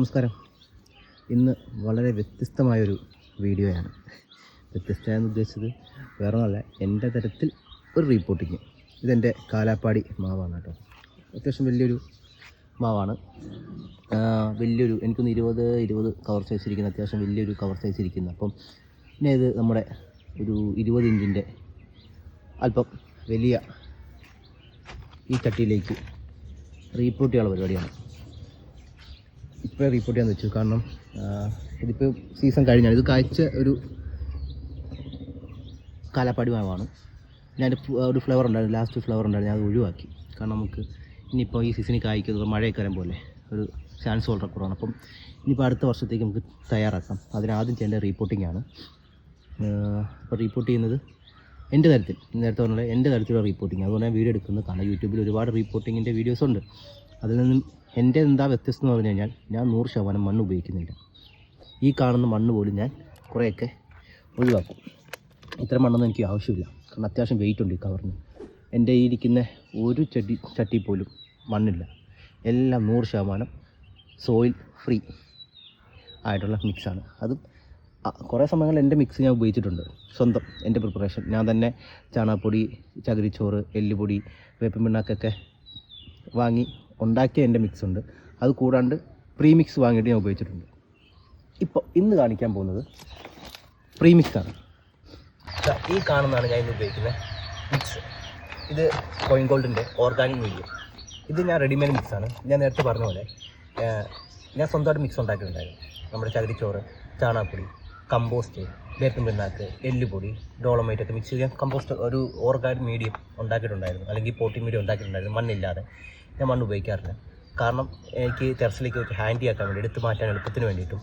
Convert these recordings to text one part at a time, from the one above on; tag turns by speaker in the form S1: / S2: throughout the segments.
S1: നമസ്കാരം. ഇന്ന് വളരെ വ്യത്യസ്തമായൊരു വീഡിയോയാണ്. വ്യത്യസ്തമെന്ന് ഉദ്ദേശിച്ചത് വേറെ ഒന്നല്ല എന്റെ തരത്തിൽ ഒരു റിപ്പോർട്ടിങ് ഇതെന്റെ കാലാപ്പാടി മാവാണ് കേട്ടോ. അത്യാവശ്യം വലിയൊരു മാവാണ്. വലിയൊരു എനിക്കൊന്ന് ഇരുപത് ഇരുപത് കവർ സൈസ് ഇരിക്കുന്ന. അത്യാവശ്യം വലിയൊരു കവർ സൈസ് ഇരിക്കുന്ന. അപ്പം പിന്നെ ഇത് നമ്മുടെ ഒരു ഇരുപത് ഇഞ്ചിന്റെ അല്പം വലിയ ഈ ചട്ടിയിലേക്ക് റീപ്പോർട്ട് ചെയ്യാനുള്ള പരിപാടിയാണ്. ഇപ്പോൾ റിപ്പോർട്ട് ചെയ്യാൻ വെച്ചു. കാരണം ഇതിപ്പോൾ സീസൺ കഴിഞ്ഞാൽ ഇത് കാഴ്ച ഒരു കാലാപ്പാടി മാവാണ് ഞാൻ ഒരു ഫ്ലവർ ഉണ്ടായിരുന്നു. ലാസ്റ്റ് ഫ്ലവർ ഉണ്ടായിരുന്നു. ഞാൻ അത് ഒഴിവാക്കി. കാരണം നമുക്ക് ഇനിയിപ്പോൾ ഈ സീസണിൽ കായ്ക്കുന്നത് മഴയൊക്കെ പോലെ ഒരു ചാൻസ് വളരെ കുറവാണ്. അപ്പം ഇനിയിപ്പോൾ അടുത്ത വർഷത്തേക്ക് നമുക്ക് തയ്യാറാക്കാം. അതിനാദ്യം ചെയ്യേണ്ട റീപ്പോർട്ടിംഗ് ആണ്. അപ്പോൾ റീപ്പോർട്ട് ചെയ്യുന്നത് എന്റെ തരത്തിൽ. നേരത്തെ പറഞ്ഞ എന്റെ തരത്തിലുള്ള റീപ്പോർട്ടിങ് അതുകൊണ്ട് ഞാൻ വീഡിയോ എടുക്കുന്നത് കാരണം യൂട്യൂബിൽ ഒരുപാട് റീപ്പോർട്ടിങ്ങിന്റെ വീഡിയോസ് ഉണ്ട്. അതിൽ നിന്നും എന്റെ എന്താ വ്യത്യസ്തം എന്ന് പറഞ്ഞു കഴിഞ്ഞാൽ ഞാൻ നൂറ് ശതമാനം മണ്ണ് ഉപയോഗിക്കുന്നില്ല. ഈ കാണുന്ന മണ്ണ് പോലും ഞാൻ കുറേയൊക്കെ ഒഴിവാക്കും. ഇത്ര മണ്ണൊന്നും എനിക്ക് ആവശ്യമില്ല. കാരണം അത്യാവശ്യം വെയിറ്റ് ഉണ്ട് ഈ കവറിന് എന്റെ ഈ ഇരിക്കുന്ന ഒരു ചട്ടി ചട്ടി പോലും മണ്ണില്ല. എല്ലാം നൂറ് ശതമാനം സോയിൽ ഫ്രീ ആയിട്ടുള്ള മിക്സാണ് അതും കുറേ സമയങ്ങളിൽ എന്റെ മിക്സ് ഞാൻ ഉപയോഗിച്ചിട്ടുണ്ട്. സ്വന്തം എന്റെ പ്രിപ്പറേഷൻ ഞാൻ തന്നെ ചാണകപ്പൊടി ചകിരിച്ചോറ് എല്ലുപൊടി വേപ്പിൻ പിണ്ണാക്കൊക്കെ വാങ്ങി ഉണ്ടാക്കിയ എന്റെ മിക്സ് ഉണ്ട്. അത് കൂടാണ്ട് പ്രീമിക്സ് വാങ്ങിയിട്ട് ഞാൻ ഉപയോഗിച്ചിട്ടുണ്ട്. ഇപ്പോൾ ഇന്ന് കാണിക്കാൻ പോകുന്നത് പ്രീ മിക്സാണ് ദാ ഈ കാണുന്നതാണ് ഞാൻ ഇന്ന് ഉപയോഗിക്കുന്നത് മിക്സ് ഇത് കോയിൻ ഗോൾഡിന്റെ ഓർഗാനിക് മീഡിയം ഇത് ഞാൻ റെഡിമെയ്ഡ് മിക്സാണ് ഞാൻ നേരത്തെ പറഞ്ഞ പോലെ ഞാൻ സ്വന്തമായിട്ട് മിക്സ് ഉണ്ടാക്കിയിട്ടുണ്ടായിരുന്നു. നമ്മുടെ ചകിരിച്ചോറ് ചാണാപ്പൊടി കമ്പോസ്റ്റ് വേപ്പിൻ പിണ്ണാക്ക് എല്ലുപൊടി ഡോളമൈറ്റ് ഒക്കെ മിക്സ് ചെയ്യാൻ കമ്പോസ്റ്റ് ഒരു ഓർഗാനിക് മീഡിയം ഉണ്ടാക്കിയിട്ടുണ്ടായിരുന്നു. അല്ലെങ്കിൽ പോട്ടി മീഡിയം ഉണ്ടാക്കിയിട്ടുണ്ടായിരുന്നു മണ്ണില്ലാതെ. ഞാൻ മണ്ണ് ഉപയോഗിക്കാറില്ല. കാരണം എനിക്ക് ടെറസിലേക്ക് വെച്ച് ഹാൻഡി ആക്കാൻ വേണ്ടി എടുത്ത് മാറ്റാൻ എളുപ്പത്തിന് വേണ്ടിയിട്ടും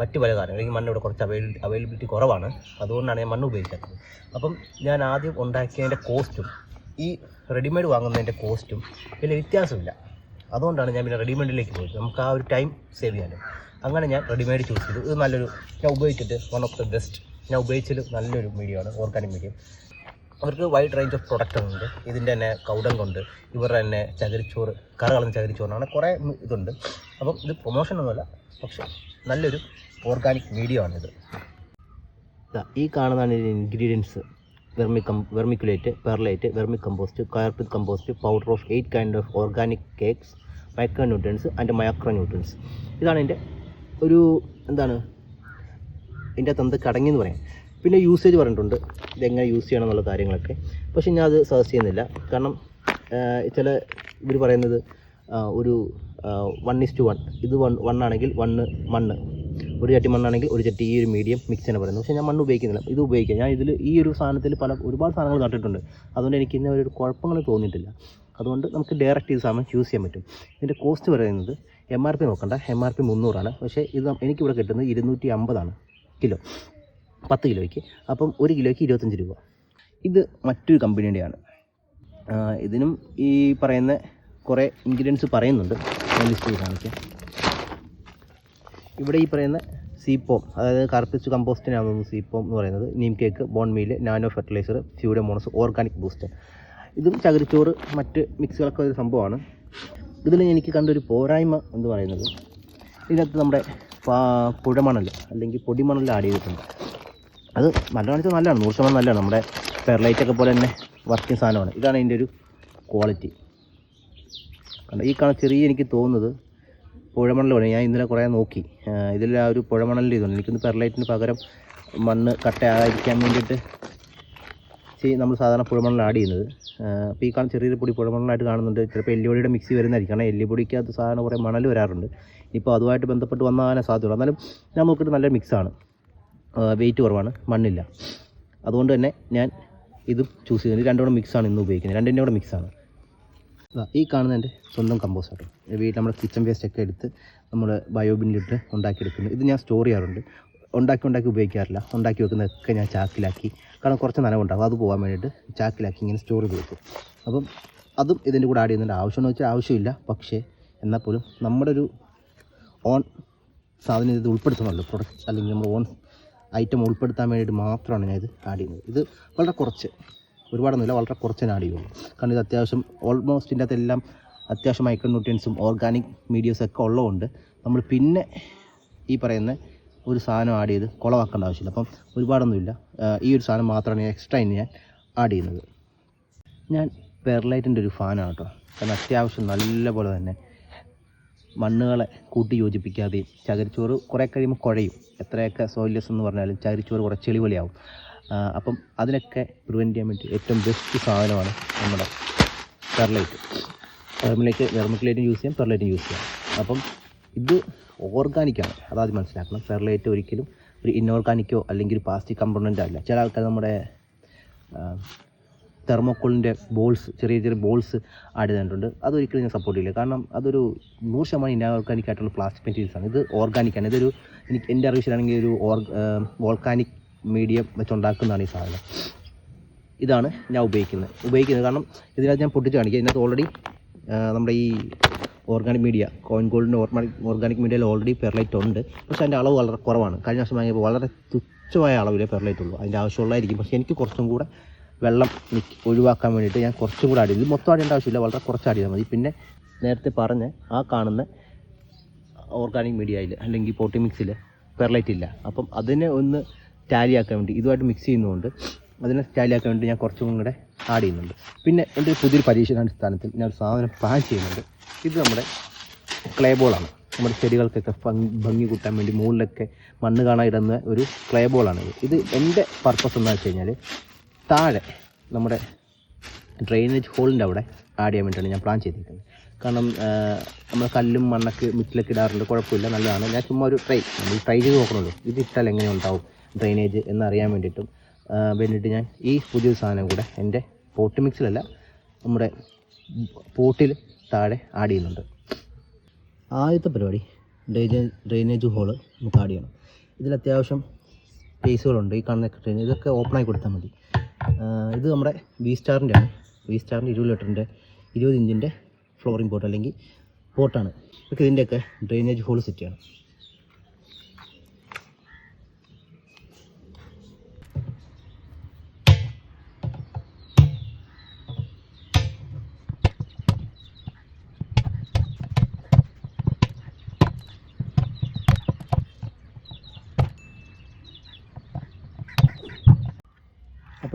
S1: മറ്റു പല കാര്യങ്ങൾ എനിക്ക് മണ്ണ് ഇവിടെ കുറച്ച് അവൈലബിൾ അവൈലബിലിറ്റി കുറവാണ്. അതുകൊണ്ടാണ് ഞാൻ മണ്ണ് ഉപയോഗിക്കാത്തത്. അപ്പം ഞാൻ ആദ്യം ഉണ്ടാക്കിയതിന്റെ കോസ്റ്റും ഈ റെഡിമെയ്ഡ് വാങ്ങുന്നതിന്റെ കോസ്റ്റും വലിയ വ്യത്യാസമില്ല. അതുകൊണ്ടാണ് ഞാൻ പിന്നെ റെഡിമെയ്ഡിലേക്ക് പോയത്. നമുക്ക് ആ ഒരു ടൈം സേവ് ചെയ്യാനും അങ്ങനെ ഞാൻ റെഡിമെയ്ഡ് ചൂസ് ചെയ്തു. ഇത് നല്ലൊരു ഞാൻ ഉപയോഗിച്ചിട്ട് വൺ ഓഫ് ദ ബെസ്റ്റ് ഞാൻ ഉപയോഗിച്ചതിൽ നല്ലൊരു മീഡിയമാണ് ഓർഗാനിക് മീഡിയം അവർക്ക് വൈഡ് റേഞ്ച് ഓഫ് പ്രൊഡക്റ്റ് ഉണ്ട്. ഇതിന്റെ തന്നെ കൗടം കൊണ്ട് ഇവരുടെ തന്നെ ചകിരിച്ചോറ് കറ കളഞ്ഞ ചകിരിച്ചോറിനാണ് കുറേ ഇതുണ്ട്. അപ്പം ഇത് പ്രൊമോഷൻ ഒന്നുമല്ല പക്ഷെ നല്ലൊരു ഓർഗാനിക് മീഡിയം ആണിത് ഈ കാണുന്നതാണ് ഇതിന്റെ ingredients vermi come vermiculite perlite vermicompost coir pith compost powder of eight kind of organic cakes micro nutrients and micro nutrients ഇതാണ് എന്റെ ഒരു എന്താണ് ഇതിന്റെ അകത്ത് കടങ്ങി എന്ന് പറയാം. പിന്നെ യൂസേജ് പറഞ്ഞിട്ടുണ്ട്. ഇതെങ്ങനെ യൂസ് ചെയ്യണം എന്നുള്ള കാര്യങ്ങളൊക്കെ. പക്ഷേ ഞാൻ അത് സജസ്റ്റ് ചെയ്യുന്നില്ല. കാരണം ചില ഇവർ പറയുന്നത് ഒരു വൺ ഇസ് ടു വൺ ഇത് വൺ വൺ ആണെങ്കിൽ വണ്ണ് മണ്ണ്. ഒരു ചട്ടി മണ്ണാണെങ്കിൽ ഒരു ചട്ടി. ഈ ഒരു മീഡിയം മിക്സ് എന്ന് പറയുന്നത്. പക്ഷേ ഞാൻ മണ്ണ് ഉപയോഗിക്കുന്നില്ല. ഇത് ഉപയോഗിക്കുക ഞാൻ ഇതിൽ ഈ ഒരു സാധനത്തിൽ പല ഒരുപാട് സാധനങ്ങൾ നട്ടിട്ടുണ്ട്. അതുകൊണ്ട് എനിക്ക് ഇന്ന ഒരു കുഴപ്പങ്ങൾ തോന്നിയിട്ടില്ല. അതുകൊണ്ട് നമുക്ക് ഡയറക്റ്റ് ഈ സാധനം യൂസ് ചെയ്യാൻ പറ്റും. ഇതിന്റെ കോസ്റ്റ് പറയുന്നത് എം ആർ പി നോക്കണ്ട. എം ആർ പി മുന്നൂറാണ്. പക്ഷേ ഇത് എനിക്കിവിടെ കിട്ടുന്നത് ഇരുന്നൂറ്റി അമ്പതാണ്. കിലോ. പത്ത് കിലോയ്ക്ക്. അപ്പം ഒരു കിലോയ്ക്ക് ഇരുപത്തഞ്ച് രൂപ. ഇത് മറ്റൊരു കമ്പനിയുടെയാണ്. ഇതിനും ഈ പറയുന്ന കുറേ ഇൻഗ്രീഡിയൻസ് പറയുന്നുണ്ട്. ലിസ്റ്റ് ചെയ്ത് കാണിക്കാം. ഇവിടെ ഈ പറയുന്ന സീപ്പോം അതായത് കാർപ്പിച്ച് കമ്പോസ്റ്റിനാണ് തോന്നുന്നു സീപ്പോം എന്ന് പറയുന്നത്. Neem cake bone meal nano fertiliser pseudomonas organic booster ഇതും ചകിരിച്ചോറ് മറ്റ് മിക്സുകളൊക്കെ ഒരു സംഭവമാണ്. ഇതിൽ എനിക്ക് കണ്ടൊരു പോരായ്മ എന്ന് പറയുന്നത് ഇതിനകത്ത് നമ്മുടെ പുഴമണൽ അല്ലെങ്കിൽ പൊടിമണൽ ആഡ് ചെയ്തിട്ടുണ്ട്. അത് നല്ലതാണെന്ന് വെച്ചാൽ നല്ലതാണ്. നൂറ് ശതമാനം നല്ലതാണ്. നമ്മുടെ പെർലൈറ്റ് ഒക്കെ പോലെ തന്നെ വർക്കിംഗ് സാധനമാണ്. ഇതാണ് ഇതിന്റെ ഒരു ക്വാളിറ്റി കണ്ടോ ഈ കാണാൻ ചെറിയ എനിക്ക് തോന്നുന്നത് പുഴമണൽ ഞാൻ ഇന്നലെ കുറേ നോക്കി. ഇതിൽ ആ ഒരു പുഴമണലിന്റെ ഇതുണ്ട്. എനിക്കൊന്ന് പെർലൈറ്റിന് പകരം മണ്ണ് കട്ടയായിരിക്കാൻ വേണ്ടിയിട്ട് ചെയ്യും നമ്മൾ സാധാരണ പുഴമണൽ ആഡ് ചെയ്യുന്നത്. അപ്പോൾ ഈ കാണുന്ന ചെറിയൊരു പൊടി പുഴമണലായിട്ട് കാണുന്നുണ്ട്. ചിലപ്പോൾ എല്ലുപൊടിയുടെ മിക്സി വരുന്നതായിരിക്കും. കാരണം എല്ലുപൊടിക്കകത്ത് സാധാരണ കുറേ മണൽ വരാറുണ്ട്. ഇപ്പോൾ അതുമായിട്ട് ബന്ധപ്പെട്ട് വന്നാലേ സാധ്യതയുള്ളൂ. എന്നാലും ഞാൻ നോക്കിയിട്ട് നല്ല മിക്സാണ് വെയിറ്റ് കുറവാണ്. മണ്ണില്ല. അതുകൊണ്ട് തന്നെ ഞാൻ ഇതും ചൂസ് ചെയ്യുന്നത്. രണ്ടോടെ മിക്സാണ് ഇന്ന് ഉപയോഗിക്കുന്നത്. രണ്ടിന്റെ കൂടെ മിക്സാണ് ഈ കാണുന്ന എന്റെ സ്വന്തം കമ്പോസ്റ്റ് ആട്ടോ വീട്ടിൽ നമ്മുടെ കിച്ചൺ വേസ്റ്റ് ഒക്കെ എടുത്ത് നമ്മൾ ബയോബിനിലിട്ട് ഉണ്ടാക്കിയെടുക്കുന്നു. ഇത് ഞാൻ സ്റ്റോർ ചെയ്യാറുണ്ട്. ഉണ്ടാക്കി ഉണ്ടാക്കി ഉപയോഗിക്കാറില്ല. ഉണ്ടാക്കി വെക്കുന്നതൊക്കെ ഞാൻ ചാക്കിലാക്കി. കാരണം കുറച്ച് നനവുണ്ടാകും അത് പോകാൻ വേണ്ടിയിട്ട് ചാക്കിലാക്കി ഇങ്ങനെ സ്റ്റോർ ചെയ്ത് വെക്കും. അപ്പം അതും ഇതിന്റെ കൂടെ ആഡ് ചെയ്യുന്നുണ്ട്. ആവശ്യമെന്ന് വെച്ചാൽ ആവശ്യമില്ല. പക്ഷേ എന്നാൽ പോലും നമ്മുടെ ഒരു ഓൺ സാധനം ഇത് ഉൾപ്പെടുത്തണമല്ലോ. പ്രൊഡക്റ്റ് അല്ലെങ്കിൽ നമ്മൾ ഓൺ ഐറ്റം ഉൾപ്പെടുത്താൻ വേണ്ടിയിട്ട് മാത്രമാണ് ഞാൻ ഇത് ആഡ് ചെയ്യുന്നത്. ഇത് വളരെ കുറച്ച് ഒരുപാടൊന്നുമില്ല വളരെ കുറച്ച് ആഡ് ചെയ്യുള്ളൂ. കാരണം ഇത് അത്യാവശ്യം ഓൾമോസ്റ്റ് ഇതിന്റെ അകത്തെല്ലാം അത്യാവശ്യം മൈക്രോ ന്യൂട്രിയൻസും ഓർഗാനിക് മീഡിയസും ഒക്കെ ഉള്ളതുകൊണ്ട് നമ്മൾ പിന്നെ ഈ പറയുന്ന ഒരു സാധനം ആഡ് ചെയ്ത് കുളവാക്കേണ്ട ആവശ്യമില്ല. അപ്പം ഒരുപാടൊന്നുമില്ല. ഈ ഒരു സാധനം മാത്രമാണ് ഞാൻ എക്സ്ട്രാ ഇനി ഞാൻ ആഡ് ചെയ്യുന്നത്. ഞാൻ പെർലൈറ്റിന്റെ ഒരു ഫാനാണ് കേട്ടോ. കാരണം അത്യാവശ്യം നല്ലപോലെ തന്നെ മണ്ണുകളെ കൂട്ടി യോജിപ്പിക്കാതെയും ചകിരിച്ചോറ് കുറേ കഴിയുമ്പോൾ കുഴയും. എത്രയൊക്കെ സോയിലെസ് എന്ന് പറഞ്ഞാലും ചകിരിച്ചോറ് കുറേ ചെളിവലിയാവും അപ്പം അതിനൊക്കെ പ്രിവെന്റ് ചെയ്യാൻ വേണ്ടി ഏറ്റവും ബെസ്റ്റ് സാധനമാണ് നമ്മുടെ പെർലൈറ്റ് വെർമിലേക്ക് വെർമിക്കുലേറ്റും യൂസ് ചെയ്യാം പെർലൈറ്റും യൂസ് ചെയ്യാം. അപ്പം ഇത് ഓർഗാനിക്കാണ് അതാദ്യം മനസ്സിലാക്കണം. പെർലൈറ്റ് ഒരിക്കലും ഒരു ഇൻഓർഗാനിക്കോ അല്ലെങ്കിൽ ഒരു പ്ലാസ്റ്റിക് കമ്പോണന്റോ അല്ല. ചില ആൾക്കാർ നമ്മുടെ തെർമോക്കോളിന്റെ ബോൾസ് ചെറിയ ചെറിയ ബോൾസ് ആഡ് ചെയ്തിട്ടുണ്ട്. അതൊരിക്കലും ഞാൻ സപ്പോർട്ട് ചെയ്യില്ല. കാരണം അതൊരു നൂറ് ശതമാനം ഇൻഓർഗാനിക് ആയിട്ടുള്ള പ്ലാസ്റ്റിക് മെറ്റീരിയൽസാണ് ഇത് ഓർഗാനിക്കാണ് ഇതൊരു എനിക്ക് എന്റെ അറിവിച്ചിലാണെങ്കിൽ ഒരു ഓർ വോൾക്കാനിക് മീഡിയം വെച്ചുണ്ടാക്കുന്നതാണ് ഈ സാധനം. ഇതാണ് ഞാൻ ഉപയോഗിക്കുന്നത്. ഉപയോഗിക്കുന്നത് കാരണം ഇതിനകത്ത് ഞാൻ പൊട്ടിച്ച് കാണിക്കുക ഇതിനകത്ത് ഓൾറെഡി നമ്മുടെ ഈ ഓർഗാനിക് മീഡിയ കോയിൻ ഗോൾഡിന്റെ ഓർഗാനിക് ഓർഗാനിക് മീഡിയയിൽ ഓൾറെഡി പെർലൈറ്റ് ഉണ്ട്. പക്ഷേ അതിന്റെ അളവ് വളരെ കുറവാണ്. കഴിഞ്ഞ വർഷം വാങ്ങിയപ്പോൾ വളരെ തുച്ഛമായ അളവിലെ പെർലൈറ്റ് ഉള്ളൂ. അതിന്റെ ആവശ്യമുള്ളതായിരിക്കും. പക്ഷേ എനിക്ക് കുറച്ചും കൂടെ വെള്ളം ഒഴിവാക്കാൻ വേണ്ടിയിട്ട് ഞാൻ കുറച്ചും കൂടെ ഇത് മൊത്തം ചെയ്യേണ്ട ആവശ്യമില്ല. വളരെ കുറച്ച് അടിയാൽ മതി. പിന്നെ നേരത്തെ പറഞ്ഞ ആ കാണുന്ന ഓർഗാനിക് മീഡിയയിൽ അല്ലെങ്കിൽ പോട്ടി മിക്സിൽ പെർലൈറ്റ് ഇല്ല. അപ്പം അതിനെ ഒന്ന് ടാലിയാക്കാൻ വേണ്ടി ഇതുമായിട്ട് മിക്സ് ചെയ്യുന്നതുകൊണ്ട് അതിനെ ടാലിയാക്കാൻ വേണ്ടി ഞാൻ കുറച്ചും കൂടെ ആഡ് ചെയ്യുന്നുണ്ട്. പിന്നെ എന്റെ പുതിയൊരു പരീക്ഷണാടിസ്ഥാനത്തിൽ ഞാൻ ഒരു സാധനം പ്ലാൻ ചെയ്യുന്നുണ്ട്. ഇത് നമ്മുടെ ക്ലേ ബോളാണ് നമ്മുടെ ചെടികൾക്കൊക്കെ ഭംഗി കൂട്ടാൻ വേണ്ടി മുകളിലൊക്കെ മണ്ണ് കാണാൻ ഇടുന്ന ഒരു ക്ലേ ബോളാണിത് ഇത്. എന്റെ പർപ്പസ് എന്താണെന്ന് വെച്ച് കഴിഞ്ഞാൽ താഴെ നമ്മുടെ ഡ്രെയിനേജ് ഹോളിന്റെ അവിടെ ആഡ് ചെയ്യാൻ വേണ്ടിയിട്ടാണ് ഞാൻ പ്ലാൻ ചെയ്തിരിക്കുന്നത്. കാരണം നമ്മൾ കല്ലും മണ്ണൊക്കെ മിറ്റിലൊക്കെ ഇടാറുണ്ട്. കുഴപ്പമില്ല നല്ലതാണ്. ഞാൻ ചുമ്മാ ഒരു ട്രൈ നമ്മൾ ട്രൈ ചെയ്ത് നോക്കണമല്ലോ ഇത് ഇട്ടാൽ എങ്ങനെ ഉണ്ടാവും ഡ്രെയിനേജ് എന്നറിയാൻ വേണ്ടിയിട്ടും. വേണ്ടിയിട്ട് ഞാൻ ഈ പുതിയൊരു സാധനം കൂടെ എന്റെ പോട്ട് മിക്സിലല്ല നമ്മുടെ പോട്ടിൽ താഴെ ആഡ് ചെയ്യുന്നുണ്ട്. ആദ്യത്തെ പരിപാടി ഡ്രെയിനേജ് ഡ്രെയിനേജ് ഹോൾ നമുക്ക് ആഡ് ചെയ്യണം. ഇതിൽ അത്യാവശ്യം പേസുകളുണ്ട് ഈ കാണുന്ന ഡ്രെയിനേജ് ഇതൊക്കെ ഓപ്പണായി കൊടുത്താൽ മതി. ഇത് നമ്മുടെ വി സ്റ്റാറിന്റെ ആണ്. വി സ്റ്റാറിന്റെ ഇരുപത് ലിറ്ററിന്റെ ഇരുപത് ഇഞ്ചിന്റെ ഫ്ലോറിംഗ് പോട്ട് അല്ലെങ്കിൽ പോട്ടാണ് ഇതൊക്കെ ഇതിന്റെയൊക്കെ ഡ്രെയിനേജ് ഹോൾ സെറ്റ് ചെയ്യണം.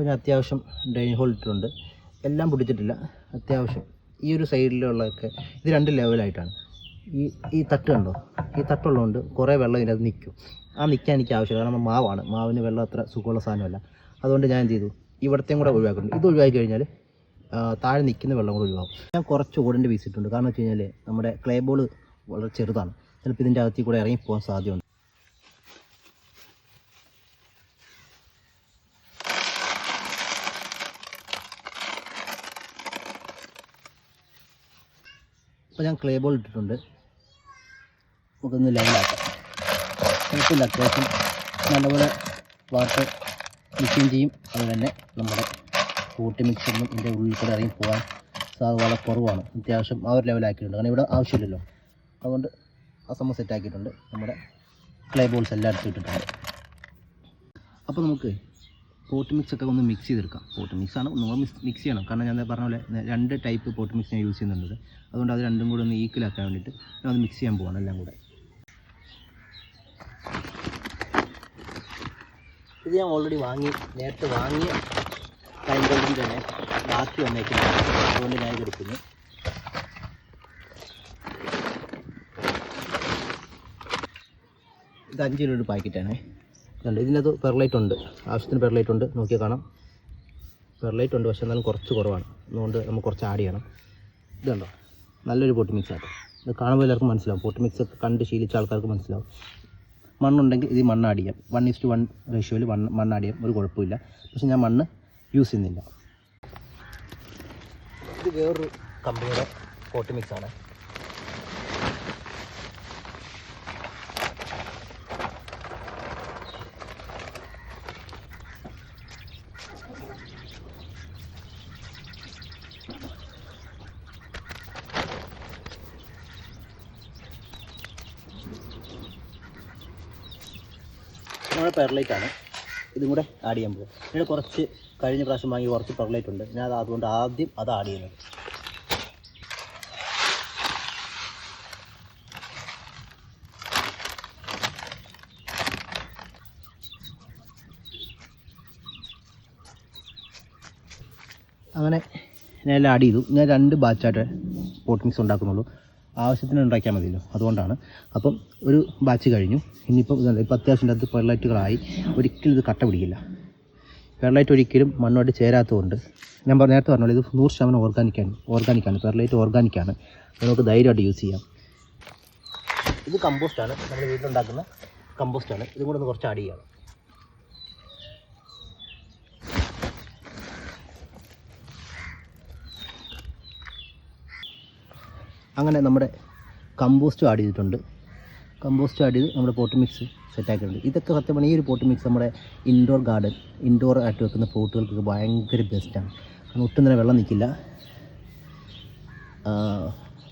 S1: ഞാൻ അത്യാവശ്യം ഡൈനിങ് ഹോൾ ഇട്ടിട്ടുണ്ട്. എല്ലാം പിടിച്ചിട്ടില്ല. അത്യാവശ്യം ഈ ഒരു സൈഡിലുള്ളതൊക്കെ ഇത് രണ്ട് ലെവലായിട്ടാണ് ഈ ഈ തട്ട് കണ്ടോ? ഈ തട്ടുള്ളതുകൊണ്ട് കുറേ വെള്ളം ഇതിനകത്ത് നിൽക്കും. ആ നിൽക്കാൻ എനിക്ക് ആവശ്യമില്ല. കാരണം മാവാണ്. മാവിന് വെള്ളം അത്ര സുഖമുള്ള സാധനമല്ല. അതുകൊണ്ട് ഞാൻ എന്ത് ചെയ്തു? ഇവിടത്തെയും കൂടെ ഒഴിവാക്കുന്നുണ്ട് ഇത് ഒഴിവാക്കി കഴിഞ്ഞാൽ താഴെ നിൽക്കുന്ന വെള്ളം കൂടെ ഒഴിവാകും ഞാൻ കുറച്ച് ഓടിന്റെ വീസിട്ടുണ്ട് കാരണം വെച്ച് കഴിഞ്ഞാൽ നമ്മുടെ ക്ലേ ബോൾ വളരെ ചെറുതാണ്. ചിലപ്പോൾ ഇതിന്റെ അകത്തേക്കൂടെ കൂടെ ഇറങ്ങി പോകാൻ സാധ്യതയുണ്ട്. അപ്പോൾ ഞാൻ ക്ലേ ബോൾ ഇട്ടിട്ടുണ്ട്. നമുക്കൊന്ന് ലൈനാക്കാം കുഴപ്പമില്ല അത്യാവശ്യം നല്ലപോലെ വാട്ടർ മിക്സിങ് ചെയ്യും. അതുതന്നെ തന്നെ നമ്മുടെ കൂട്ടി മിക്സൊന്നും ഇതിന്റെ ഉള്ളിൽ കൂടെ ഇറങ്ങി പോകാൻ സാധ്യത വളരെ കുറവാണ്. അത്യാവശ്യം ആ ഒരു ലെവലാക്കിയിട്ടുണ്ട് കാരണം ഇവിടെ ആവശ്യമില്ലല്ലോ. അതുകൊണ്ട് ആ സംഭവം സെറ്റാക്കിയിട്ടുണ്ട് നമ്മുടെ ക്ലേ ബോൾസ് എല്ലാം എടുത്തിട്ടുണ്ട് അപ്പോൾ നമുക്ക് പോട്ട് മിക്സ് ഒക്കെ ഒന്ന് മിക്സ് ചെയ്തെടുക്കാം. പോട്ട് മിക്സ് ആണ് നമ്മൾ മിക്സ് ചെയ്യണം. കാരണം ഞാൻ പറഞ്ഞ പോലെ രണ്ട് ടൈപ്പ് പോട്ട് മിക്സ് ഞാൻ യൂസ് ചെയ്യുന്നുണ്ട്. അതുകൊണ്ട് അത് രണ്ടും കൂടെ ഒന്ന് ഈക്വലാക്കാൻ വേണ്ടിയിട്ട് ഞാൻ അത് മിക്സ് ചെയ്യാൻ പോവാണ് എല്ലാം കൂടെ. ഇത് ഞാൻ ഓൾറെഡി വാങ്ങി നേരത്തെ വാങ്ങിയ ടൈം ടേബിളിൽ തന്നെ ബാക്കി വന്നേക്കുന്നു അതുകൊണ്ട് ഞാൻ ഇതെടുക്കുന്നു ഇത് അഞ്ച് രൂപ പാക്കറ്റാണേ ഇതുണ്ട് ഇതിനകത്ത് പെർലൈറ്റ് ഉണ്ട്. ആവശ്യത്തിന് പെർലൈറ്റ് ഉണ്ട്. നോക്കിയാൽ കാണാം. പെർലൈറ്റ് ഉണ്ട് പക്ഷേ എന്നാലും കുറച്ച് കുറവാണ്. അതുകൊണ്ട് നമുക്ക് കുറച്ച് ആഡ് ചെയ്യണം. ഇതുണ്ടോ നല്ലൊരു പൊട്ടി മിക്സ് ആട്ടോ. ഇത് കാണുമ്പോൾ എല്ലാവർക്കും മനസ്സിലാവും. പൊട്ടി മിക്സ് കണ്ട് ശീലിച്ച ആൾക്കാർക്ക് മനസ്സിലാവും. മണ്ണുണ്ടെങ്കിൽ ഇത് മണ്ണ് ആഡ് ചെയ്യാം. വൺ ഇസ് ടു വൺ റേഷ്യോയിൽ വൺ മണ്ണ് ആഡ് ചെയ്യാം. ഒരു കുഴപ്പമില്ല. പക്ഷേ ഞാൻ മണ്ണ് യൂസ് ചെയ്യുന്നില്ല. ഇത് വേറൊരു കമ്പനിയുടെ പോട്ട് മിക്സ് പെർലൈറ്റ് ആണ്. ഇതും കൂടെ ആഡ് ചെയ്യാൻ പോകും. പിന്നെ കുറച്ച് കഴിഞ്ഞ പ്രാവശ്യം വാങ്ങി കുറച്ച് പെർലൈറ്റ് ഉണ്ട്. ഞാൻ അതുകൊണ്ട് ആദ്യം അത് ആഡ് ചെയ്യുന്നത് അങ്ങനെ ഞാൻ ആഡ് ചെയ്തു. ഞാൻ രണ്ട് ബാച്ചായിട്ട് പോട്ട് മിക്സ് ഉണ്ടാക്കുന്നുള്ളൂ. ആവശ്യത്തിന് ഉണ്ടാക്കിയാൽ മതിയല്ലോ. അതുകൊണ്ടാണ്. അപ്പം ഒരു ബാച്ച് കഴിഞ്ഞു. ഇനിയിപ്പം ഇപ്പം അത്യാവശ്യം അത് പെർലൈറ്റുകളായി ഒരിക്കലും ഇത് കട്ട പിടിക്കില്ല. പെർലൈറ്റ് ഒരിക്കലും മണ്ണുമായിട്ട് ചേരാത്തതുകൊണ്ട് ഞാൻ നേരത്തെ പറഞ്ഞല്ലോ ഇത് നൂറ് ശതമാനം ഓർഗാനിക്കാണ് ഓർഗാനിക്കാണ് പെർലൈറ്റ് ഓർഗാനിക്കാണ് നമുക്ക് ധൈര്യമായിട്ട് യൂസ് ചെയ്യാം. ഇത് കമ്പോസ്റ്റാണ് നമ്മൾ വീട്ടിലുണ്ടാക്കുന്ന കമ്പോസ്റ്റാണ് ഇതും കൂടെ ഒന്ന് കുറച്ച് ആഡ് ചെയ്യാം അങ്ങനെ നമ്മുടെ കമ്പോസ്റ്റ് ആഡ് ചെയ്തിട്ടുണ്ട്. കമ്പോസ്റ്റ് ആഡ് ചെയ്ത് നമ്മുടെ പോട്ട് മിക്സ് സെറ്റാക്കിയിട്ടുണ്ട് ഇതൊക്കെ സത്യമാണ് ഈ ഒരു പോട്ട് മിക്സ് നമ്മുടെ ഇൻഡോർ ഗാർഡൻ ഇൻഡോർ ആയിട്ട് വെക്കുന്ന പോട്ടുകൾക്കൊക്കെ ഭയങ്കര ബെസ്റ്റാണ് കാരണം ഒട്ടും തന്നെ വെള്ളം നിൽക്കില്ല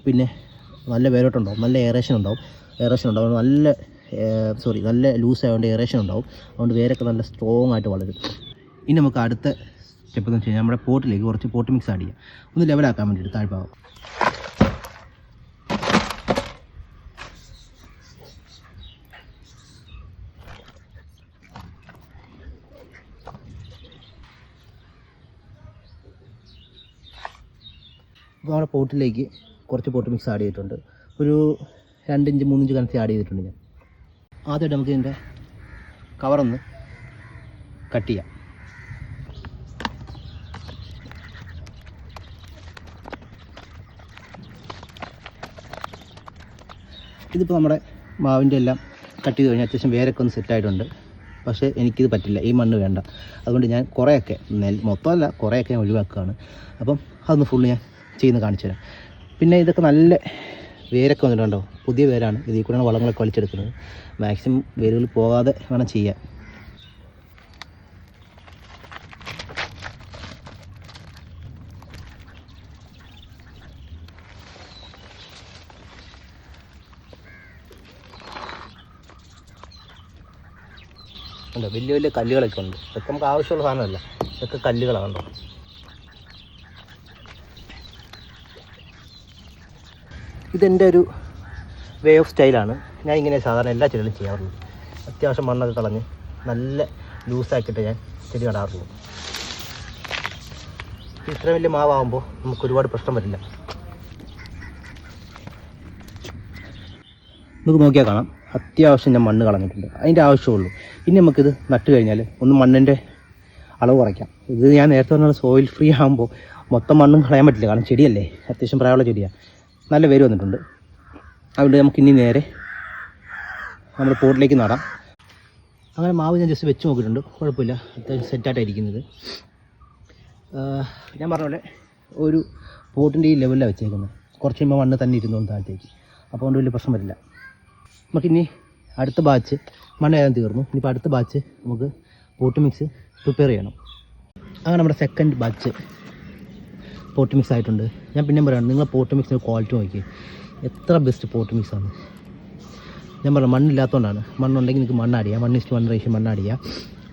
S1: പിന്നെ നല്ല വേരോട്ടുണ്ടാവും. നല്ല എയറേഷൻ ഉണ്ടാവും. എയറേഷൻ ഉണ്ടാവും. നല്ല സോറി നല്ല ലൂസ് ആയതുകൊണ്ട് എയറേഷൻ ഉണ്ടാവും. അതുകൊണ്ട് വേരൊക്കെ നല്ല സ്ട്രോങ് ആയിട്ട് വളരും. ഇനി നമുക്ക് അടുത്ത സ്റ്റെപ്പ് എന്ന് വെച്ച് കഴിഞ്ഞാൽ നമ്മുടെ പോട്ടിലേക്ക് കുറച്ച് പോട്ട് മിക്സ് ആഡ് ചെയ്യാം. ഒന്ന് ലെവലാക്കാൻ വേണ്ടിയിട്ട് താഴ്ഭാഗം. നമ്മുടെ പോട്ടിലേക്ക് കുറച്ച് പോട്ട് മിക്സ് ആഡ് ചെയ്തിട്ടുണ്ട്. ഒരു രണ്ടിഞ്ച് മൂന്നിഞ്ച് കനത്തി ആഡ് ചെയ്തിട്ടുണ്ട് ഞാൻ. ആദ്യമായിട്ട് നമുക്ക് ഇതിന്റെ കവറൊന്ന് കട്ട് ചെയ്യാം. ഇതിപ്പോൾ നമ്മുടെ മാവിന്റെ എല്ലാം കട്ട് ചെയ്ത് കഴിഞ്ഞാൽ അത്യാവശ്യം വേരൊക്കെ ഒന്ന് സെറ്റായിട്ടുണ്ട് പക്ഷേ എനിക്കിത് പറ്റില്ല. ഈ മണ്ണ് വേണ്ട. അതുകൊണ്ട് ഞാൻ കുറേയൊക്കെ നെൽ മൊത്തമല്ല കുറേയൊക്കെ ഞാൻ ഒഴിവാക്കുകയാണ്. അപ്പം അതൊന്ന് ഫുള്ള് ഞാൻ ചെയ്യുന്ന കാണിച്ചു തരാം. പിന്നെ ഇതൊക്കെ നല്ല വേരൊക്കെ വന്നിട്ടുണ്ടോ പുതിയ വേരാണ്. ഇതിൽ കൂടെയാണ് വളങ്ങളൊക്കെ വലിച്ചെടുക്കുന്നത്. മാക്സിമം വേരുകൾ പോകാതെ വേണം ചെയ്യാൻ. ഉണ്ട് വലിയ വലിയ കല്ലുകളൊക്കെ ഉണ്ട്. ഇതൊക്കെ നമുക്ക് ആവശ്യമുള്ള സാധനമല്ല. ഇതൊക്കെ കല്ലുകളാണ് ഇതെന്റെ ഒരു വേ ഓഫ് സ്റ്റൈലാണ് ഞാൻ ഇങ്ങനെ സാധാരണ എല്ലാ ചെടികളും ചെയ്യാറുള്ളൂ അത്യാവശ്യം മണ്ണൊക്കെ കളഞ്ഞ് നല്ല ലൂസാക്കിയിട്ട് ഞാൻ ചെടി നടാറുള്ളൂ ഇത്ര വലിയ മാവാകുമ്പോൾ നമുക്ക് ഒരുപാട് പ്രശ്നം വരില്ല. നമുക്ക് നോക്കിയാൽ കാണാം. അത്യാവശ്യം ഞാൻ മണ്ണ് കളഞ്ഞിട്ടുണ്ട്. അതിന്റെ ആവശ്യമുള്ളൂ ഇനി നമുക്കിത് നട്ട് കഴിഞ്ഞാൽ ഒന്ന് മണ്ണിന്റെ അളവ് കുറയ്ക്കാം. ഇത് ഞാൻ നേരത്തെ പറഞ്ഞ സോയിൽ ഫ്രീ ആകുമ്പോൾ മൊത്തം മണ്ണും കളയാൻ പറ്റില്ല. കാരണം ചെടിയല്ലേ. അത്യാവശ്യം പ്രായമുള്ള ചെടിയാണ് നല്ല വേര് വന്നിട്ടുണ്ട്. അതുകൊണ്ട് നമുക്ക് ഇനി നേരെ നമ്മുടെ പോട്ടിലേക്ക് നടാം. അങ്ങനെ മാവ് ഞാൻ ജസ്റ്റ് വെച്ച് നോക്കിയിട്ടുണ്ട്. കുഴപ്പമില്ല. അത്യാവശ്യം സെറ്റായിട്ടായിരിക്കുന്നത് ഞാൻ പറഞ്ഞ പോലെ ഒരു പോട്ടിന്റെ ഈ ലെവലിലാണ് വെച്ചേക്കുന്നത് കുറച്ച് കഴിയുമ്പോൾ മണ്ണ് തന്നെ ഇരുന്നു താഴത്തേക്ക്. അപ്പോൾ അതുകൊണ്ട് വലിയ പ്രശ്നം വരില്ല. നമുക്കിനി അടുത്ത ബാച്ച് മണ്ണ് ഏതാണ്ട് തീർന്നു. ഇനിയിപ്പോൾ അടുത്ത ബാച്ച് നമുക്ക് പോട്ട് മിക്സ് പ്രിപ്പയർ ചെയ്യണം. അങ്ങനെ നമ്മുടെ സെക്കൻഡ് ബാച്ച് പോട്ട് മിക്സ് ആയിട്ടുണ്ട്. ഞാൻ പിന്നെയും പറയുകയാണ് നിങ്ങൾ പോർട്ട് മിക്സിന്റെ ക്വാളിറ്റി നോക്കി. എത്ര ബെസ്റ്റ് പോർട്ട് മിക്സ് ആണ്. ഞാൻ പറയാം മണ്ണില്ലാത്തതുകൊണ്ടാണ് മണ്ണുണ്ടെങ്കിൽ നിങ്ങൾക്ക് മണ്ണ് അടിയാം. മണ്ണ് ഇഷ്ടം മണ്ണ് റേഷ്യം മണ്ണ് അടിയാം.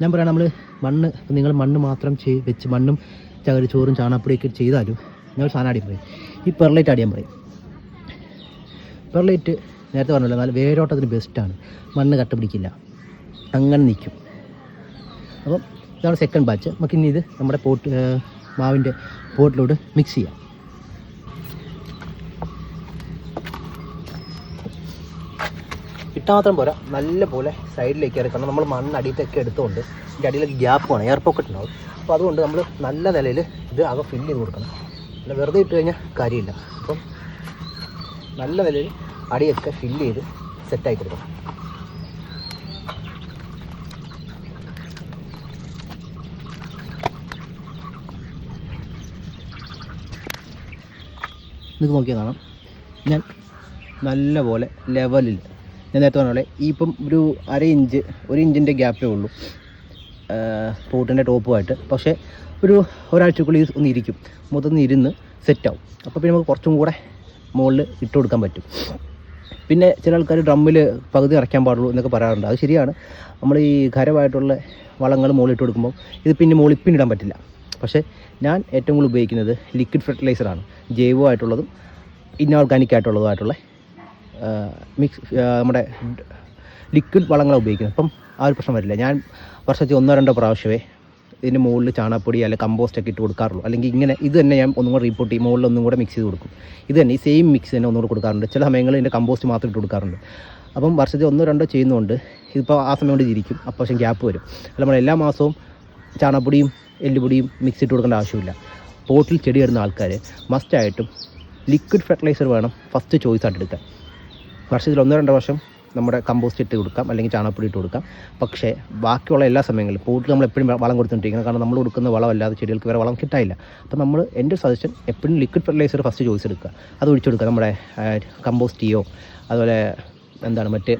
S1: ഞാൻ പറയാം നമ്മൾ മണ്ണ് നിങ്ങൾ മണ്ണ് മാത്രം ചെയ് വെച്ച് മണ്ണും ചകിരിച്ചോറും ചാണകപ്പൊടിയൊക്കെ ചെയ്താലും ഞങ്ങൾ സാധനം അടിയും പറയും. ഈ പെർലൈറ്റ് അടിയാൻ പറയും. പെർലൈറ്റ് നേരത്തെ പറഞ്ഞല്ലോ നല്ല വേരോട്ടത്തിന് ബെസ്റ്റാണ് മണ്ണ് കട്ട പിടിക്കില്ല. അങ്ങനെ നിൽക്കും അപ്പം ഇതാണ് സെക്കൻഡ് ബാച്ച് നമുക്ക് ഇനി ഇത് നമ്മുടെ പോട്ട് മാവിന്റെ പോട്ടിലോട്ട് മിക്സ് ചെയ്യാം. ഇട്ടാൽ മാത്രം പോരാ. നല്ല പോലെ സൈഡിലേക്ക് ഇറക്കി. കാരണം നമ്മൾ മണ്ണ് അടിയിലൊക്കെ എടുത്തുകൊണ്ട് ഇതിന്റെ അടിയിലൊക്കെ ഗ്യാപ്പ് വേണം. എയർ പോക്കറ്റ് ഉണ്ടാവും. അപ്പോൾ അതുകൊണ്ട് നമ്മൾ നല്ല നിലയിൽ ഇത് ആകെ ഫില്ല് ചെയ്ത് കൊടുക്കണം. അല്ല വെറുതെ ഇട്ട് കഴിഞ്ഞാൽ കാര്യമില്ല. അപ്പം നല്ല നിലയിൽ അടിയൊക്കെ ഫില്ല് ചെയ്ത് സെറ്റാക്കി കൊടുക്കണം. നിങ്ങൾക്ക് നോക്കിയാൽ കാണാം ഞാൻ നല്ല പോലെ ലെവലിൽ ഞാൻ നേരത്തെ പറഞ്ഞ പോലെ ഈ ഇപ്പം ഒരു അര ഇഞ്ച് ഒരു ഇഞ്ചിന്റെ ഗ്യാപ്പേ ഉള്ളൂ. റൂട്ടിന്റെ ടോപ്പുമായിട്ട് പക്ഷേ ഒരു ഒരാഴ്ചക്കുള്ളിൽ ഒന്ന് ഇരിക്കും. മൊത്തം ഇരുന്ന് സെറ്റാവും അപ്പോൾ പിന്നെ നമുക്ക് കുറച്ചും കൂടെ മുകളിൽ ഇട്ട് കൊടുക്കാൻ പറ്റും. പിന്നെ ചില ആൾക്കാർ ഡ്രമ്മിൽ പകുതി ഇറക്കാൻ പാടുള്ളൂ എന്നൊക്കെ പറയാറുണ്ട്. അത് ശരിയാണ്. നമ്മൾ ഈ ഖരമായിട്ടുള്ള വളങ്ങൾ മുകളിൽ ഇട്ട് കൊടുക്കുമ്പോൾ ഇത് പിന്നെ മുകളിൽ പിന്നിടാൻ പറ്റില്ല. പക്ഷേ ഞാൻ ഏറ്റവും കൂടുതൽ ഉപയോഗിക്കുന്നത് ലിക്വിഡ് ഫെർട്ടിലൈസറാണ് ജൈവമായിട്ടുള്ളതും ഇൻഓർഗാനിക് ആയിട്ടുള്ളതുമായിട്ടുള്ള മിക്സ് നമ്മുടെ ലിക്വിഡ് വളങ്ങളാണ് ഉപയോഗിക്കുന്നത്. അപ്പം ആ ഒരു പ്രശ്നം വരില്ല. ഞാൻ വർഷത്തിൽ ഒന്നോ രണ്ടോ പ്രാവശ്യമേ ഇതിന്റെ മുകളിൽ ചാണകപ്പൊടി അല്ലെങ്കിൽ കമ്പോസ്റ്റ് ഒക്കെ ഇട്ട് കൊടുക്കാറുള്ളൂ. അല്ലെങ്കിൽ ഇങ്ങനെ ഇത് തന്നെ ഞാൻ ഒന്നും കൂടെ റീപ്പോർട്ട് ചെയ്യും മുകളിൽ ഒന്നും കൂടെ മിക്സ് ചെയ്ത് കൊടുക്കും. ഇത് തന്നെ ഈ സെയിം മിക്സ് തന്നെ ഒന്നുകൂടെ കൊടുക്കാറുണ്ട്. ചില സമയങ്ങളിൽ ഇതിന്റെ കമ്പോസ്റ്റ് മാത്രം ഇട്ട് കൊടുക്കാറുണ്ട്. അപ്പം വർഷത്തിൽ ഒന്നോ രണ്ടോ ചെയ്യുന്നതുകൊണ്ട് ഇതിപ്പോൾ ആ സമയം കൊണ്ട് ഇരിക്കും. അപ്പോൾ പക്ഷേ ഗ്യാപ്പ് വരും. അല്ല നമ്മൾ എല്ലാ മാസവും ചാണകപ്പൊടിയും എല്ലുപൊടിയും മിക്സ് ഇട്ട് കൊടുക്കേണ്ട ആവശ്യമില്ല. പോട്ടിൽ ചെടി ഇടുന്ന ആൾക്കാർ മസ്റ്റായിട്ടും ലിക്വിഡ് ഫെർട്ടിലൈസർ വേണം ഫസ്റ്റ് ചോയ്സ് ആയിട്ട് എടുക്കാൻ. വർഷത്തിൽ ഒന്നോ രണ്ടോ വർഷം നമ്മുടെ കമ്പോസ്റ്റ് ഇട്ട് കൊടുക്കാം അല്ലെങ്കിൽ ചാണകപ്പൊടി ഇട്ട് കൊടുക്കാം. പക്ഷേ ബാക്കിയുള്ള എല്ലാ സമയങ്ങളിലും പോട്ടിൽ നമ്മൾ എപ്പോഴും വളം കൊടുത്തുകൊണ്ടിരിക്കണം. കാരണം നമ്മൾ കൊടുക്കുന്ന വളം അല്ലാതെ ചെടികൾക്ക് വേറെ വളം കിട്ടായില്ല അപ്പോൾ നമ്മൾ എന്റെ സജഷൻ എപ്പോഴും ലിക്വിഡ് ഫെർട്ടിലൈസർ ഫസ്റ്റ് ചോയ്സ് എടുക്കുക. അത് ഒഴിച്ചു കൊടുക്കുക. നമ്മുടെ കമ്പോസ്റ്റ് ചെയ്യോ അതുപോലെ എന്താണ് മറ്റ്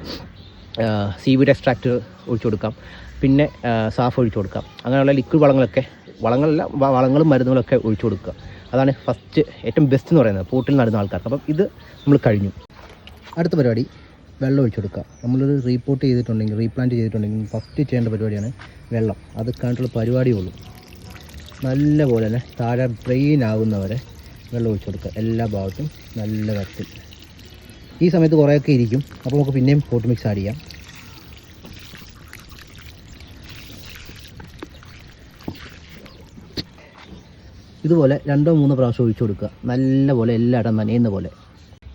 S1: സീവീഡ് എക്സ്ട്രാക്റ്റ് ഒഴിച്ചു കൊടുക്കാം. പിന്നെ സാഫ് ഒഴിച്ചു കൊടുക്കാം. അങ്ങനെയുള്ള ലിക്വിഡ് വളങ്ങളൊക്കെ വളങ്ങളല്ല വളങ്ങളും മരുന്നുകളൊക്കെ ഒഴിച്ചു കൊടുക്കുക. അതാണ് ഫസ്റ്റ് ഏറ്റവും ബെസ്റ്റ് എന്ന് പറയുന്നത് പോട്ടിൽ നടുന്ന ആൾക്കാർക്ക്. അപ്പം ഇത് നമ്മൾ കഴിഞ്ഞു. അടുത്ത പരിപാടി വെള്ളം ഒഴിച്ചു കൊടുക്കുക. നമ്മളൊരു റീപോർട്ട് ചെയ്തിട്ടുണ്ടെങ്കിൽ റീപ്ലാന്റ് ചെയ്തിട്ടുണ്ടെങ്കിൽ ഫസ്റ്റ് ചെയ്യേണ്ട പരിപാടിയാണ് വെള്ളം. അത് കണ്ടിട്ടുള്ള പരിപാടിയേ ഉള്ളൂ. നല്ല പോലെ തന്നെ താഴെ ഡ്രെയിൻ ആകുന്നവരെ വെള്ളം ഒഴിച്ചു കൊടുക്കുക. എല്ലാ ഭാഗത്തും നല്ല തരത്തിൽ ഈ സമയത്ത് കുറേയൊക്കെ ഇരിക്കും. അപ്പോൾ നമുക്ക് പിന്നെയും പോട്ട് മിക്സ് ആഡ് ചെയ്യാം. ഇതുപോലെ രണ്ടോ മൂന്നോ പ്രാവശ്യം ഒഴിച്ചു കൊടുക്കുക. നല്ല പോലെ എല്ലായിടം നനയുന്ന പോലെ.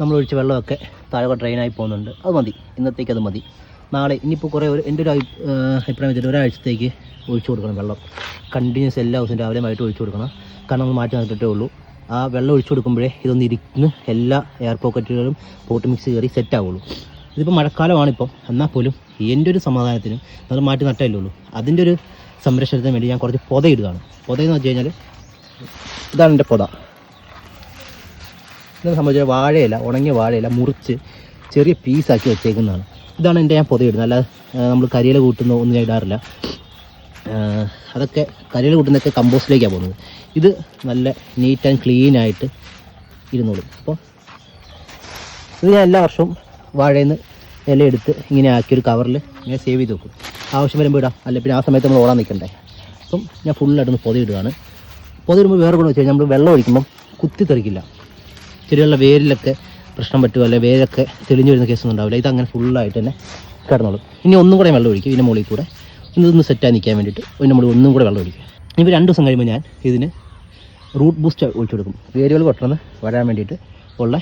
S1: നമ്മൾ ഒഴിച്ച വെള്ളമൊക്കെ താഴെ ഡ്രെയിനായി പോകുന്നുണ്ട്. അത് മതി. ഇന്നത്തേക്ക് അത് മതി. നാളെ ഇനിയിപ്പോൾ കുറേ ഒരു എന്റെ ഒരു അഭിപ്രായം വെച്ചിട്ട് ഒരാഴ്ചത്തേക്ക് ഒഴിച്ചു കൊടുക്കണം വെള്ളം. കണ്ടിന്യൂസ് എല്ലാ ദിവസവും രാവിലെ വൈകിട്ട് ഒഴിച്ചു കൊടുക്കണം. കാരണം നമ്മൾ മാറ്റി നിർത്തിട്ടേ ഉള്ളൂ. ആ വെള്ളം ഒഴിച്ചു കൊടുക്കുമ്പോഴേ ഇതൊന്ന് ഇരിക്കുന്ന എല്ലാ എയർ പോക്കറ്റുകളും പോട്ട് മിക്സ് കയറി സെറ്റ് ആവുള്ളൂ. ഇതിപ്പോൾ മഴക്കാലമാണിപ്പം. എന്നാൽ പോലും എന്റെ ഒരു സമാധാനത്തിനും നമ്മൾ മാറ്റി നട്ടല്ലേ ഉള്ളൂ. അതിന്റെ ഒരു സംരക്ഷണത്തിന് വേണ്ടി ഞാൻ കുറച്ച് പൊതയിടുകയാണ്. പൊതയെന്ന് വെച്ച് കഴിഞ്ഞാൽ ഇതാണ് എന്റെ പൊത ഇതിനെ സംബന്ധിച്ച വാഴയില ഉണങ്ങിയ വാഴയില മുറിച്ച് ചെറിയ പീസാക്കി വെച്ചേക്കുന്നതാണ്. ഇതാണ് എന്റെ ഞാൻ പൊതയിടുന്നത്. അല്ല നമ്മൾ കരിയില കൂട്ടുന്ന ഒന്നും ഞാൻ ഇടാറില്ല. അതൊക്കെ കരിയില കൂട്ടുന്നതൊക്കെ കമ്പോസ്റ്റിലേക്കാണ് പോകുന്നത്. ഇത് നല്ല നീറ്റ് ആൻഡ് ക്ലീൻ ആയിട്ട് ഇരുന്നോളും. അപ്പോൾ ഇത് ഞാൻ എല്ലാ വർഷവും വാഴയിൽ നിന്ന് ഇല എടുത്ത് ഇങ്ങനെ ആക്കി ഒരു കവറിൽ ഇങ്ങനെ സേവ് ചെയ്ത് വെക്കും. ആവശ്യം വരുമ്പോൾ ഇടാം. അല്ല പിന്നെ ആ സമയത്ത് നമ്മൾ ഓടാൻ നിൽക്കണ്ടേ. അപ്പം ഞാൻ ഫുള്ളായിട്ടൊന്ന് പൊതിയിടുകയാണ്. പൊതിയിടുമ്പോൾ വേറെ ഗുണം നമ്മൾ വെള്ളം ഒഴിക്കുമ്പം കുത്തി തെറിക്കില്ല ചെടികളുടെ വേരിലൊക്കെ പ്രശ്നം പറ്റുമോ? അല്ലെങ്കിൽ വേരൊക്കെ തെളിഞ്ഞു വരുന്ന കേസൊന്നും ഉണ്ടാവില്ല. ഇത് അങ്ങനെ ഫുള്ളായിട്ട് തന്നെ കിടന്നോളും. ഇനി ഒന്നും കൂടെ വെള്ളം ഒഴിക്കും. ഇതിന്റെ മുകളിൽ കൂടെ ഇതൊന്ന് സെറ്റായി നിൽക്കാൻ വേണ്ടിയിട്ട് മുകളിൽ ഒന്നും കൂടെ വെള്ളം ഒഴിക്കും. ഇനി രണ്ട് ദിവസം കഴിയുമ്പോൾ ഞാൻ ഇതിന് റൂട്ട് ബൂസ്റ്റ് ഒഴിച്ചു കൊടുക്കും. വേരുകൾ പെട്ടെന്ന് വരാൻ വേണ്ടിയിട്ട് ഉള്ള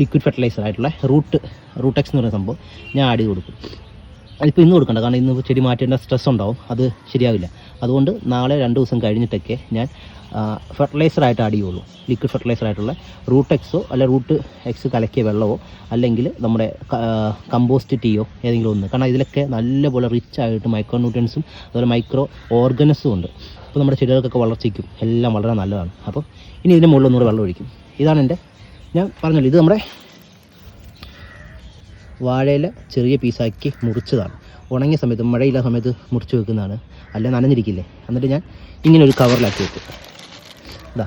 S1: ലിക്വിഡ് ഫെർട്ടിലൈസർ ആയിട്ടുള്ള റൂട്ട് റൂട്ടെക്സ് എന്ന് പറയുന്ന സംഭവം ഞാൻ ആഡ് ചെയ്ത് കൊടുക്കും. അതിപ്പോൾ ഇന്ന് കൊടുക്കണ്ട. കാരണം ഇന്ന് ചെടി മാറ്റേണ്ട സ്ട്രെസ് ഉണ്ടാവും. അത് ശരിയാവില്ല. അതുകൊണ്ട് നാളെ രണ്ട് ദിവസം കഴിഞ്ഞിട്ടൊക്കെ ഞാൻ ഫെർട്ടിലൈസർ ആയിട്ട് ആഡ് ചെയ്യുള്ളൂ. ലിക്വിഡ് ഫെർട്ടിലൈസർ ആയിട്ടുള്ള റൂട്ട് എക്സോ അല്ല റൂട്ട് എക്സ് കലക്കിയ വെള്ളമോ അല്ലെങ്കിൽ നമ്മുടെ കമ്പോസ്റ്റ് ടീയോ ഏതെങ്കിലും ഒന്ന്. കാരണം ഇതിലൊക്കെ നല്ലപോലെ റിച്ച് ആയിട്ട് മൈക്രോ ന്യൂട്രിയൻസും അതുപോലെ മൈക്രോ ഓർഗനസും ഉണ്ട്. അപ്പോൾ നമ്മുടെ ചെടികൾക്കൊക്കെ വളർച്ചയ്ക്കും എല്ലാം വളരെ നല്ലതാണ്. അപ്പോൾ ഇനി ഇതിന്റെ മുകളിൽ ഒന്നുകൂടെ വെള്ളം ഒഴിക്കും. ഇതാണ് എന്റെ ഞാൻ പറഞ്ഞല്ലോ ഇത് നമ്മുടെ വാഴയില ചെറിയ പീസാക്കി മുറിച്ചതാണ്. ഉണങ്ങിയ സമയത്ത് മഴയില്ലാത്ത സമയത്ത് മുറിച്ച് വെക്കുന്നതാണ്. അല്ല നനഞ്ഞിരിക്കില്ലേ? എന്നിട്ട് ഞാൻ ഇങ്ങനെ ഒരു കവറിലാക്കി വെക്കും. ഇതാ